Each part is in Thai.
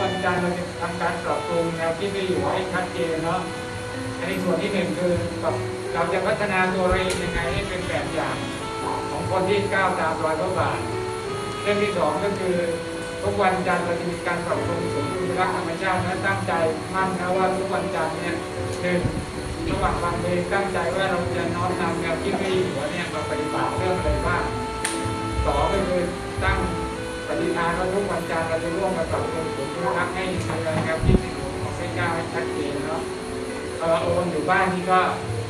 วันจันทร์เราจะทำการปรับปรุงแนวคิดไปอยู่ให้ชัดเจนเนาะอันนี้ส่วนที่หนึ่งคือแบบเราจะพัฒนาตัวเราเองยังไงให้เป็นแบบอย่างของคนที่ก้าวตามรอยพระบาทเรื่องที่สองก็คือทุกวันจันทร์เราจะมีการปรับปรุงศูนย์อนุรักษ์ธรรมชาติและตั้งใจมั่นนะว่าทุกวันจันทร์เนี่ยหนึ่งระหว่างวันเพลงตั้งใจว่าเราจะน้อมนำแนวคิดที่หัวเนี่ยมาปฏิบัติเรื่องอะไรบ้างสองก็คือตั้ง ฏิทานว่าทุกวันจันทร์เราจะร่วมกันปรับปรุงศูนย์อนุรักให้มีแนวคิดที่ของพระเจ้าให้ชัดเจนเนาะเออโอนอยู่บ้านนี่ก็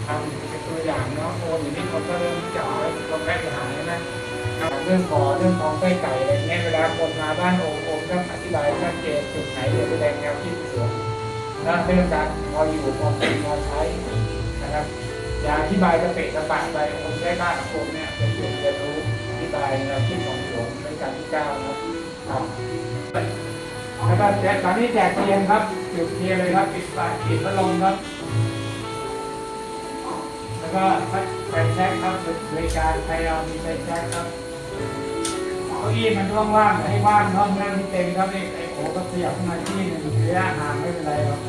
ทำเป็นตัวอย่างเนาะโอนอยู่นี่คนก็เริ่มจักไว้คนแพร่หายนะเรื่องขอเรื่องของไส้ไก่อะไรเงี้ยเวลาคนมาบ้านโอนโอนต้องอธิบายชัดเจนจุดไหนจะแสดงแนวคิดสวนแล้วเรื่องการพออยู่พอเป็นพอใช้นะครับอย่าอธิบายกระเปะกระปะไปคนใช้บ้านขอมเนี่ยเป็นจุดเรียนรู้อธิบายแนวคิดของหลวงในการที่เก้าครับครับแล้วก็แจกตอนนี้แจกเทียนครับจุดเทียนเลยครับปิดไฟปิดพัดลมครับ แล้วก็ไฟแช็กครับบริการใครเรามีไฟแช็กครับเก้าอี้มันว่างๆให้ว่างห้องนั่งที่เต็มครับไอ้ไอ้โอ้ก็ขยับขึ้นมาที่หนึ่งระยะห่างไม่เป็นไรครับ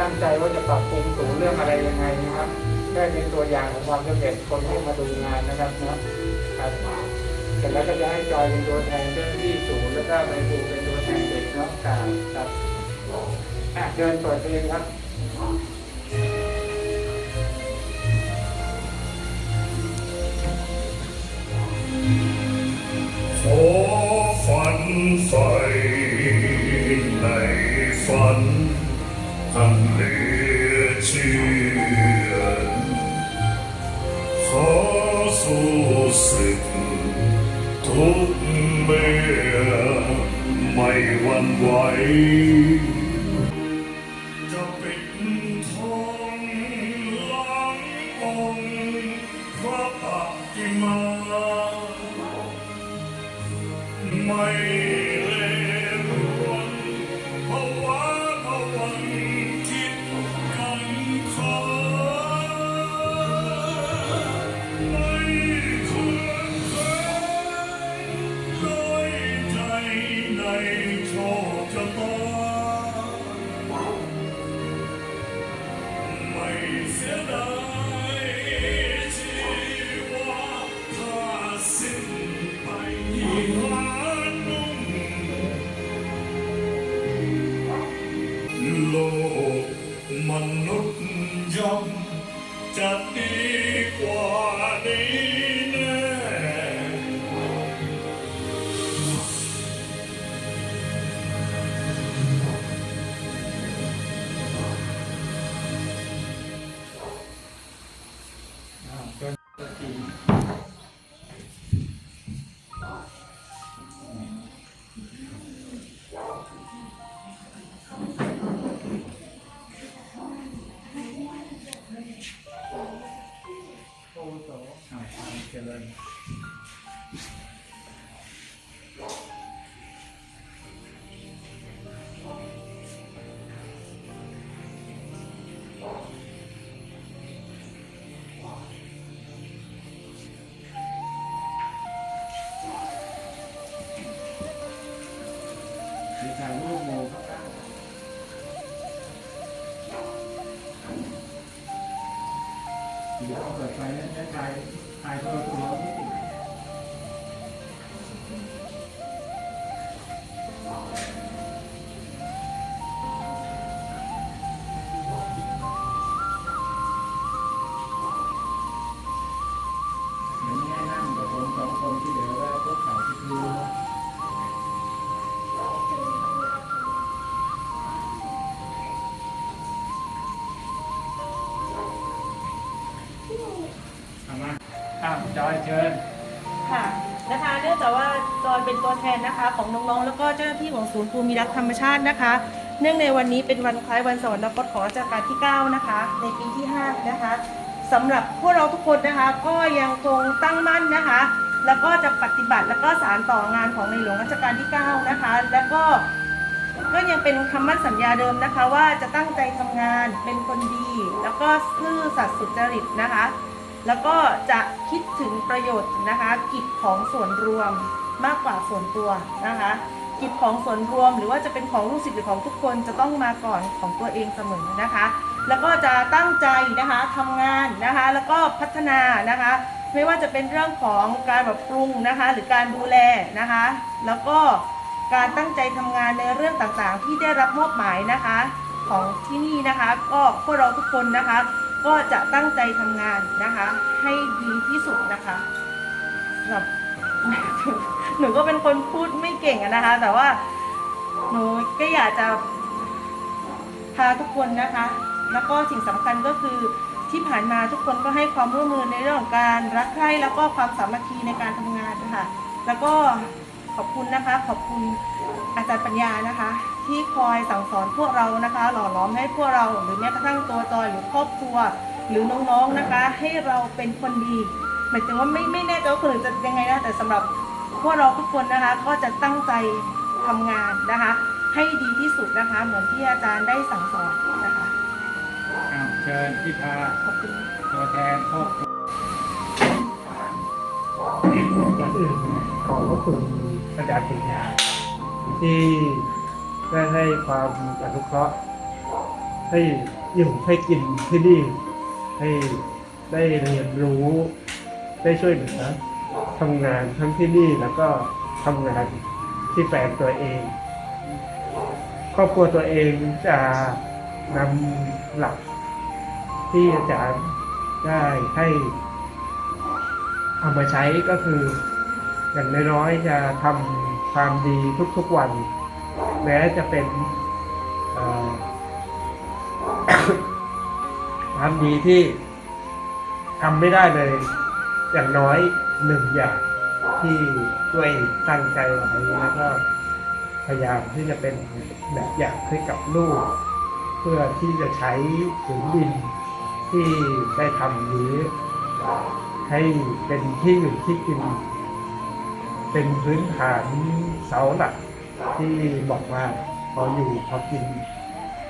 ตั้งใจว่าจะปรับปรุงสูงเรื่องอะไรยังไงนะครับได้เป็นตัวอย่างของความสำเร็จคนที่มาดูงานนะครับนะครับเสร็จแล้วก็จะให้จอยเป็นตัวแทนเจ้าหน้าที่ศูนย์แล้วก็ไปดูเป็นตัวแทนเด็กน้องกลางครับอะเดินเปิดเพลงครับขอฝันใฝ่ อันเหลือเชื่อขอสู้ศึกทุกเมื่อไม่ โลกมนุษ เดี๋ยวเปิดไฟแล้วจะถ่ายถ่ายตัวตัว อยเชิญ ค่ะนะคะเนื่องจากว่าจอยเป็นตัวแทนนะคะของน้องๆ แล้วก็เจ้าหน้าที่ของศูนย์ภูมิรักธรรมชาตินะคะ เนื่องในวันนี้เป็นวันคล้ายวันสวรรคตของรัชกาลที่ 9 นะคะ ในปีที่ 5 นะคะสสำหรับพวกเราทุกคนนะคะก็ยังคงตั้งมั่นนะคะ แล้วก็จะปฏิบัติแล้วก็สารต่องานของในหลวงรัชกาลที่ 9 นะคะ แล้วก็ก็ยังเป็นคำมั่นสัญญาเดิมนะคะ ว่าจะตั้งใจทำงานเป็นคนดี แล้วก็ซื่อสัตย์สุจริตนะคะ แล้วก็จะคิดถึงประโยชน์นะคะกิจของส่วนรวมมากกว่าส่วนตัวนะคะกิจของส่วนรวมหรือว่าจะเป็นของลูกศิษย์หรือของทุกคนจะต้องมาก่อนของตัวเองเสมอนะคะ แล้วก็จะตั้งใจนะคะทำงานนะคะ แล้วก็พัฒนานะคะ ไม่ว่าจะเป็นเรื่องของการแบบปรุงนะคะ หรือการดูแลนะคะ แล้วก็การตั้งใจทำงานในเรื่องต่างๆ ที่ได้รับมอบหมายนะคะ ของที่นี่นะคะ ก็พวกเราทุกคนนะคะ ก็จะตั้งใจทำงานนะคะ ให้ดีที่สุดนะคะสำหรับ หนูก็เป็นคนพูดไม่เก่งอะนะคะ แต่ว่าหนูก็อยากจะพาทุกคนนะคะ แล้วก็สิ่งสำคัญก็คือที่ผ่านมาทุกคนก็ให้ความร่วมมือในเรื่องของการรักใคร่แล้วก็ความสามัคคีในการทำงานนะคะแล้วก็ขอบคุณนะคะ ขอบคุณอาจารย์ปัญญานะคะ ที่คอยสั่งสอนพวกเรานะคะ หล่อหลอมให้พวกเราหรือแม้กระทั่งตัวจอยหรือครอบครัว หรือน้องๆนะคะ ให้เราเป็นคนดีหมายถึงว่าไม่ไม่แน่ใจว่าคนอื่นจะยังไงนะแต่สำหรับพวกเราทุกคนนะคะ ก็จะตั้งใจทำงานนะคะ ให้ดีที่สุดนะคะ เหมือนที่อาจารย์ได้สั่งสอนนะคะอ้าวเชิญพี่พาขอบคุณตัวแทนครอบครัวก่อนอื่นขอขอบคุณอาจารย์ปัญญาที่ ได้ให้ความอนุเคราะห์ให้อยู่ให้กินที่นี่ให้ได้เรียนรู้ได้ช่วยเหลือทำงานทั้งที่นี่แล้วก็ทำงานที่แฟนตัวเอง ครอบครัวตัวเองจะนำหลักที่อาจารย์ได้ให้เอามาใช้ก็คือ อย่างน้อยๆจะทำความดีทุกๆวัน แม้จะเป็นความดีที่ทำไม่ได้เลย อย่างน้อยหนึ่งอย่างที่ด้วยตั้งใจไว้แล้วก็พยายามที่จะเป็นแบบอย่างให้กับลูก เพื่อที่จะใช้ผืนดินที่ได้ทำนี้ ให้เป็นที่อยู่ที่กิน เป็นพื้นฐานเสาหลัก ที่บอกว่าพออยู่พอกิน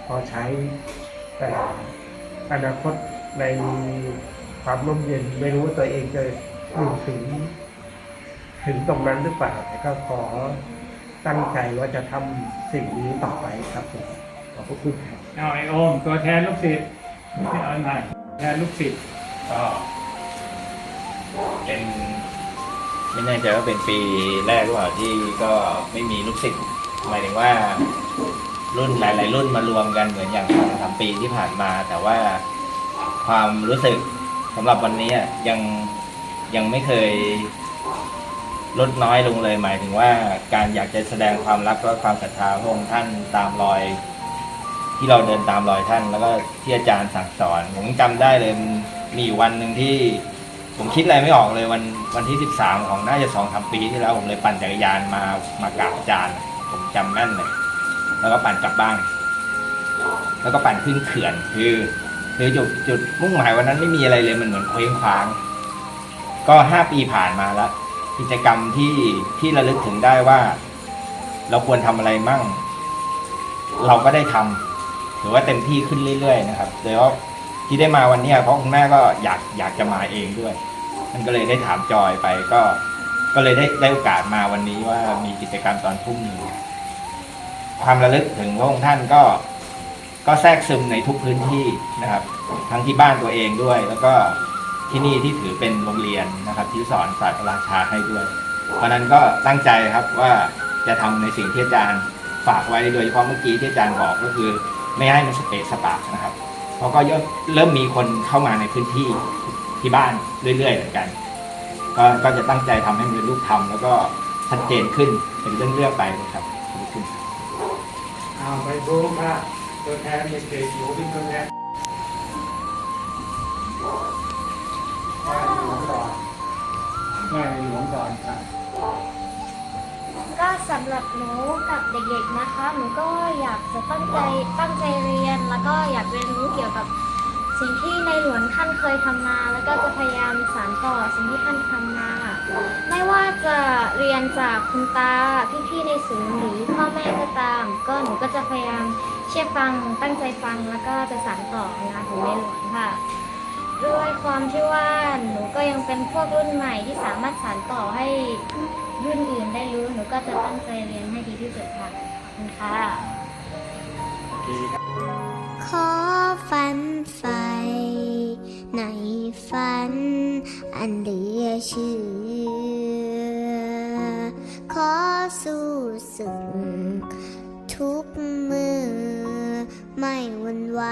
พอใช้ แต่อนาคตในความร่มเย็นไม่รู้ว่าตัวเองจะอยู่ถึง ถึงตรงนั้นหรือเปล่าแต่ก็ขอตั้งใจว่าจะทำสิ่งนี้ต่อไปครับผมขอบพระคุณครับเอาไอโอมตัวแทนลูกศิษย์ไม่เอาไหนแทนลูกศิษย์ก็เป็น ไม่แน่ใจว่าเป็นปีแรกหรือเปล่าที่ก็ไม่มีลูกศิษย์หมายถึงว่า รุ่นหลาย ๆ รุ่นมารวมกันเหมือนอย่างสองสามปีที่ผ่านมา แต่ว่าความรู้สึกสำหรับวันนี้ยังยังไม่เคยลดน้อยลงเลยหมายถึงว่าการอยากจะแสดงความรักและความศรัทธาพระองค์ท่านตามรอย ที่เราเดินตามรอยท่าน แล้วก็ที่อาจารย์สั่งสอนผมจำได้เลยมีอยู่วันหนึ่งที่ ผมคิดอะไรไม่ออกเลยวันวันที่ 13 ของน่าจะสองสามปีที่แล้วผมเลยปั่นจักรยานมามากราบอาจารย์ผมจำแม่นเลย แล้วก็ปั่นกลับบ้าน แล้วก็ปั่นขึ้นเขื่อนคือคือจุดจุดมุ่งหมายวันนั้นไม่มีอะไรเลยมันเหมือนเคว้งคว้าง ก็ห้าปีผ่านมาแล้ว กิจกรรมที่ที่ระลึกถึงได้ว่า เราควรทำอะไรมั่ง เราก็ได้ทำถือว่าเต็มที่ขึ้นเรื่อยๆนะครับโดยเฉพาะ ที่ได้มาวันนี้เพราะคุณแม่ก็อยากอยากจะมาเองด้วย มันก็เลยได้ถามจอยไปก็ ก็เลยได้ได้โอกาสมาวันนี้ว่ามีกิจกรรมตอนทุ่มหนึ่งความระลึกถึงพระองค์ท่านก็ ก็แทรกซึมในทุกพื้นที่นะครับ ทั้งที่บ้านตัวเองด้วย แล้วก็ที่นี่ที่ถือเป็นโรงเรียนนะครับ ที่สอนศาสตร์ระราชาให้ด้วย เพราะนั้นก็ตั้งใจครับว่าจะทำในสิ่งที่อาจารย์ฝากไว้โดยเฉพาะเมื่อกี้ที่อาจารย์บอกก็คือ ไม่ให้มันสเปซสปะนะครับ เพราะก็เริ่มเริ่มมีคนเข้ามาในพื้นที่ที่บ้านเรื่อยๆเหมือนกันก็ก็จะตั้งใจทำให้มันเป็นรูปธรรมแล้วก็ชัดเจนขึ้นเป็นเรื่องๆไปนะครับขอบคุณเอาไปบูมค่ะตัวแทนเด็กๆอยู่เป็นตัวแทนว่าในหลวงก่อนว่าในหลวงก่อนครับ ก็สำหรับหนูกับเด็กๆนะคะ หนูก็อยากจะตั้งใจตั้งใจเรียน แล้วก็อยากเรียนรู้เกี่ยวกับสิ่งที่ในหลวงท่านเคยทำมา แล้วก็จะพยายามสานต่อสิ่งที่ท่านทำมาไม่ว่าจะเรียนจากคุณตาพี่ๆในศูนย์หรือพ่อแม่ก็ตาม ก็หนูก็จะพยายามเชื่อฟังตั้งใจฟังแล้วก็จะสานต่องานของในหลวงค่ะด้วยความที่ว่าหนูก็ยังเป็นพวกรุ่นใหม่ที่สามารถสานต่อให้ รุ่นอื่นได้รู้หนูก็จะตั้งใจเรียนให้ดีที่สุดค่ะขอบคุณค่ะ ขอฝันไฟ ในฝัน อันเหลือเชื่อ ขอสู้สึกทุกมือ ไม่หวันไหว